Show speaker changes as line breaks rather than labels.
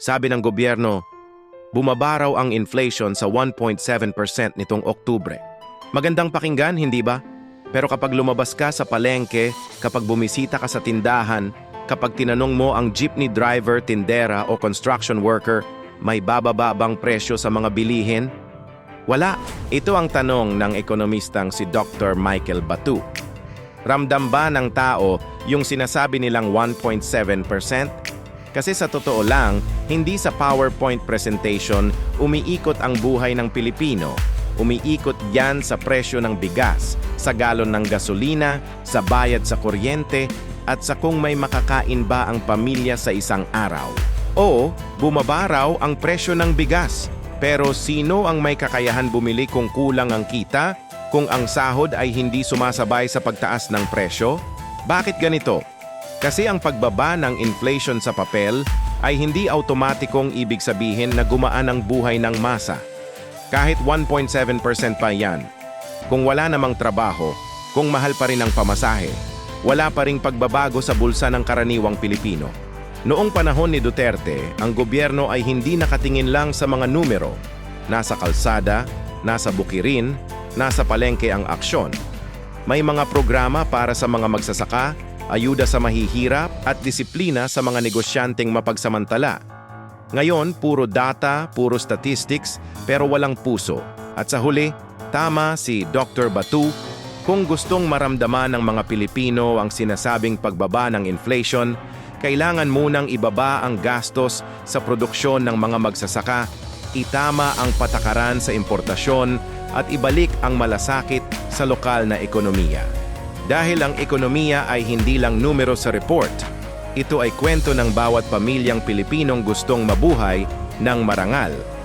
Sabi ng gobyerno, bumaba raw ang inflation sa 1.7% nitong Oktubre. Magandang pakinggan, hindi ba? Pero kapag lumabas ka sa palengke, kapag bumisita ka sa tindahan, kapag tinanong mo ang jeepney driver, tindera o construction worker, may bababa bang presyo sa mga bilihin? Wala. Ito ang tanong ng ekonomistang si Dr. Michael Batu. Ramdam ba ng tao yung sinasabi nilang 1.7%? Kasi sa totoo lang, hindi sa PowerPoint presentation umiikot ang buhay ng Pilipino. Umiikot yan sa presyo ng bigas, sa galon ng gasolina, sa bayad sa kuryente, at sa kung may makakain ba ang pamilya sa isang araw. Oo, bumaba raw ang presyo ng bigas. Pero sino ang may kakayahan bumili kung kulang ang kita? Kung ang sahod ay hindi sumasabay sa pagtaas ng presyo? Bakit ganito? Kasi ang pagbaba ng inflation sa papel ay hindi automatikong ibig sabihin na gumaan ang buhay ng masa. Kahit 1.7% pa yan. Kung wala namang trabaho, kung mahal pa rin ang pamasahe, wala pa ring pagbabago sa bulsa ng karaniwang Pilipino. Noong panahon ni Duterte, ang gobyerno ay hindi nakatingin lang sa mga numero. Nasa kalsada, nasa bukirin, nasa palengke ang aksyon. May mga programa para sa mga magsasaka, ayuda sa mahihirap at disiplina sa mga negosyanteng mapagsamantala. Ngayon, puro data, puro statistics, pero walang puso. At sa huli, tama si Dr. Batu, kung gustong maramdaman ng mga Pilipino ang sinasabing pagbaba ng inflation, kailangan munang ibaba ang gastos sa produksyon ng mga magsasaka, itama ang patakaran sa importasyon at ibalik ang malasakit sa lokal na ekonomiya. Dahil ang ekonomiya ay hindi lang numero sa report, ito ay kwento ng bawat pamilyang Pilipinong gustong mabuhay ng marangal